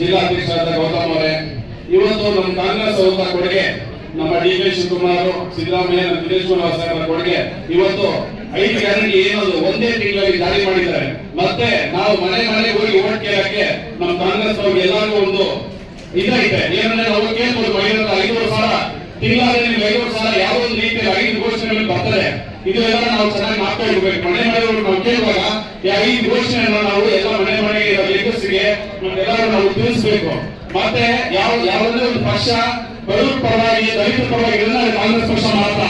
ಜಿಲ್ಲಾಧ್ಯಕ್ಷರಾದ ಗೌತಮ್ ಅವರೇ, ಇವತ್ತು ನಮ್ಮ ಕಾಂಗ್ರೆಸ್ ಅವರ ಕೊಡುಗೆ, ನಮ್ಮ ಡಿ ಕೆ ಶಿವಕುಮಾರ್ ಸಿದ್ದರಾಮಯ್ಯ ದಿನೇಶ್ ಕುಮಾರ್ ಕೊಡುಗೆ, ಇವತ್ತು ಐದು ಜನರಿಗೆ ಏನದು ಒಂದೇ ತಿಂಗಳಲ್ಲಿ ಜಾರಿ ಮಾಡಿದ್ದಾರೆ. ಮತ್ತೆ ನಾವು ಮನೆ ಮನೆಗೆ ಹೋಗಿ ಓಟ್ ಕೇಳಕ್ಕೆ ನಮ್ಮ ಕಾಂಗ್ರೆಸ್ ಅವ್ರಿಗೆ ಎಲ್ಲರಿಗೂ ಒಂದು ಇದೈತೆ ಏನಂದ್ರೆ ಅವ್ರು ಕೇಳ್ಬೋದು ಮಹಿಳೆಯರ ಐದೂರು ಸಾವಿರ ತಿಂಗಳಲ್ಲಿ ನಿಮ್ಗೆ ಐದೂರು ಸಾವಿರ ಒಂದು ರೀತಿಯಲ್ಲಿ ಐದು ಘೋಷಣೆಗಳು ಬರ್ತದೆ, ಇದೆಲ್ಲ ನಾವು ಚೆನ್ನಾಗಿ ಮಾತಾಡ್ಬೇಕು ಮನೆ ಮನೆಯವರು ನಾವು ಕೇಳುವಾಗ ಈ ಐದು ಘೋಷಣೆಯನ್ನು ನಾವು ಎಲ್ಲ ಮನೆ ಮನೆಗೆ ಲೆಕ್ಕಸಿಗೆ ನಮ್ಮೆಲ್ಲರೂ ನಾವು ತಿಳಿಸ್ಬೇಕು. ಮತ್ತೆ ಯಾವ ಯಾವುದೇ ಒಂದು ಪಕ್ಷ ಬಡವರ ಪರವಾಗಿ, ದಲಿತರ ಪರವಾಗಿ ಕಾಂಗ್ರೆಸ್ ಪಕ್ಷ ಮಾತ್ರ.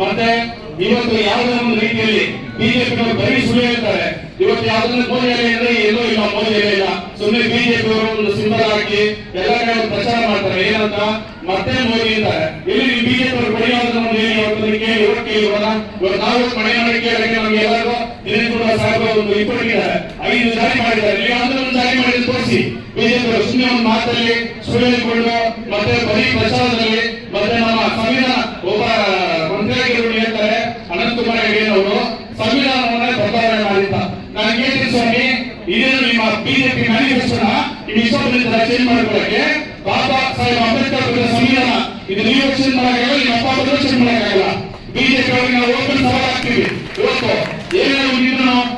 ಮತ್ತೆ ಇವತ್ತು ಯಾವುದೇ ಒಂದು ರೀತಿಯಲ್ಲಿ ಬಿಜೆಪಿ ಬರೀ ಸುಳ್ಳು ಹೇಳ್ತಾರೆ. ಇವತ್ತು ಯಾವ್ದನ್ನ ಮೋದಿ ಅಂದ್ರೆ ಏನೋ ಇಲ್ಲ, ಮೋದಿ ಇಲ್ಲ ಸುಮ್ಮನೆ ಬಿಜೆಪಿ ಅವರು ಒಂದು ಸಿಂಬಲ್ ಹಾಕಿ ಎಲ್ಲ ಕಡೆ ಪ್ರಚಾರ ಮಾಡ್ತಾರೆ. ಏನಂತ? ಮತ್ತೆ ಮೋದಿ ಅಂತಾರೆ. ಇಲ್ಲಿ ಬಿಜೆಪಿ ಅವರು ಬಡಿಯೋದನ್ನ ಒಂದು ಹೇಳಿ, ಇವತ್ತು ಕೇಳಿ ಇವತ್ತು ಕೇಳಿ, ಇವತ್ತು ನಾವು ಮನೆ ಮನೆ ಕೇಳಕ್ಕೆ ನಮ್ಗೆ ಎಲ್ಲರಿಗೂ ಸಾಹೇಬರು ಒಂದು ಐದು ಜಾರಿ ಮಾಡಿದ್ದಾರೆ. ನೀವು ಅಂದ್ರೆ ಒಂದು ಜಾರಿ ಮಾಡಿದ ತೋರಿಸಿ. ಬಿಜೆಪಿ ಸುಮ್ಮನೆ ಒಂದು ಮಾತಲ್ಲಿ ಸುಳ್ಳು ಮತ್ತೆ ಬರೀ ಪ್ರಚಾರದಲ್ಲಿ, ಮತ್ತೆ ನಮ್ಮ ಸಂವಿಧಾನ ಒಬ್ಬ ಮಂತ್ರಿಯಾಗಿರು ಹೇಳ್ತಾರೆ, ಅನಂತಕುಮಾರ್ ಹೆಗಡೆ ಅವರು, ಸಂವಿಧಾನವನ್ನ ಬದಲಾವಣೆ ಮಾಡಿದ್ದ. ನಾನು ಕೇಳ್ತೀನಿ ಸ್ವಾಮಿ, ಇದೇನು ನಿಮ್ಮ ಬಿಜೆಪಿ ಮ್ಯಾನಿಫೆಸ್ಟೋನ ವಿಶ್ವದಿಂದ ಚೇಂಜ್ ಮಾಡ್ಕೊಳ್ಳಕ್ಕೆ ಬಾಬಾ ಸಾಹೇಬ್ ಅಂಬೇಡ್ಕರ್ ಅವರ ಸಂವಿಧಾನ. ಇದು ನೀವು ಚೇಂಜ್ ಮಾಡಕ್ಕಾಗಲ್ಲ, ನಿಮ್ಮ ಅಪ್ಪ ಬರೆದು ಚೇಂಜ್ ಮಾಡಕ್ಕಾಗಲ್ಲ. ಬಿಜೆಪಿ ಅವರಿಗೆ ನಾವು ಓಪನ್ ಸವಾಲ್ ಹಾಕ್ತೀವಿ ಇವತ್ತು ಏನಾದ್ರು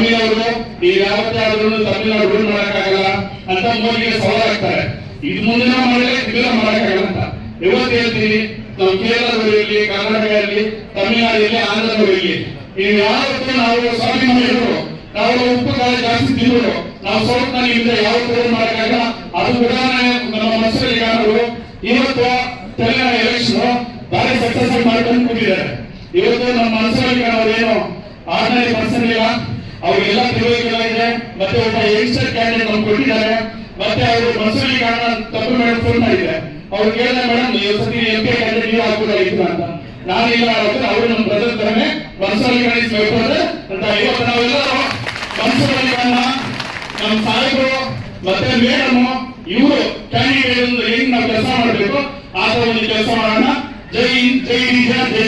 ತಮಿಳವರು ಈ ಯಾವತ್ತೇ ಆದ್ರೂ ತಮಿಳ್ನಾಡು ರೂಲ್ ಮಾಡಕ್ಕಾಗಲ್ಲ ಅಂತ ಮೋದಿಗೆ ಸವಾಲ್ ಆಗ್ತಾರೆ ಇದು ಮುಂದಿನ ಮಾಡಿದ್ರೆ ಇದೆಲ್ಲ ಮಾಡಕ್ಕಾಗಲ್ಲ ಅಂತ. ಇವತ್ತು ಹೇಳ್ತೀನಿ ನಾವು ಕೇರಳದಲ್ಲಿ ಇರಲಿ ಕರ್ನಾಟಕ ಇರಲಿ ತಮಿಳುನಾಡು ಇರಲಿ ಆಂಧ್ರದವರು ಯಾವತ್ತೂ ನಾವು ಸ್ವಾಭಿಮಾನಿಗಳು ನಾವು ಉಪ್ಪು ಕಾಲ ಜಾಸ್ತಿ ತಿನ್ನೋರು, ನಾವು ಸ್ವಲ್ಪ ನಿಮ್ಮಿಂದ ಯಾವತ್ತೂ ರೂಲ್ ಮಾಡಕ್ಕಾಗಲ್ಲ. ಅದು ಉದಾಹರಣೆ ನಮ್ಮ ಮನಸ್ಸಲ್ಲಿ ಕಾಣೋರು ಇವತ್ತು ತೆಲಂಗಾಣ ಎಲೆಕ್ಷನ್ ಭಾರಿ ಸಕ್ಸಸ್ ಮಾಡ್ಕೊಂಡು ಕೂತಿದ್ದಾರೆ. ಇವತ್ತು ನಮ್ಮ ಮನಸ್ಸಲ್ಲಿ ಕಾಣೋರು ಏನು ಆರ್ಡಿನರಿ ಪರ್ಸನ್ ಇಲ್ಲ. ಅವ್ರಿಗೆಲ್ಲ ಇದೆ. ಮತ್ತೆ ಒಬ್ಬ ಯಂಗ್ಸ್ಟರ್ ಕ್ಯಾಂಡಿಡೇಟ್ ನಮ್ಗೆ ಕೊಟ್ಟಿದ್ದಾರೆ. ಮತ್ತೆ ಅವರು ಮಸೂರಿ ಕಾರಣ ತಪ್ಪು ಮೇಡಮ್ ಫೋನ್ ಮಾಡಿದ್ರೆ ಅವ್ರು ಕೇಳಿದ ಮೇಡಮ್ ನೀವು ಸತಿ ಎಂ ಪಿ ಕ್ಯಾಂಡಿಡೇಟ್ ನೀವು ಹಾಕೋದಾಗಿತ್ತು ಅಂತ. ನಾನು ಇಲ್ಲ ಅವರು ನಮ್ಮ ಬ್ರದರ್ ತರನೇ ಮನಸ್ಸಲ್ಲಿ ಕಾಣಿಸ್ಬೇಕು ಅಂದ್ರೆ ಅಂತ ಇವತ್ತು ನಾವೆಲ್ಲರೂ ಮನಸ್ಸಲ್ಲಿ ಕಾರಣ ನಮ್ಮ ಸಾಹೇಬರು, ಮತ್ತೆ ಮೇಡಮ್, ಇವರು ಕ್ಯಾಂಡಿಡೇಟ್ ಹೆಂಗ್ ನಾವು ಕೆಲಸ ಮಾಡಬೇಕು, ಆ ತರ ಒಂದು ಕೆಲಸ ಮಾಡೋಣ. ಜೈ ಜೈ ಜಯ ಜೈ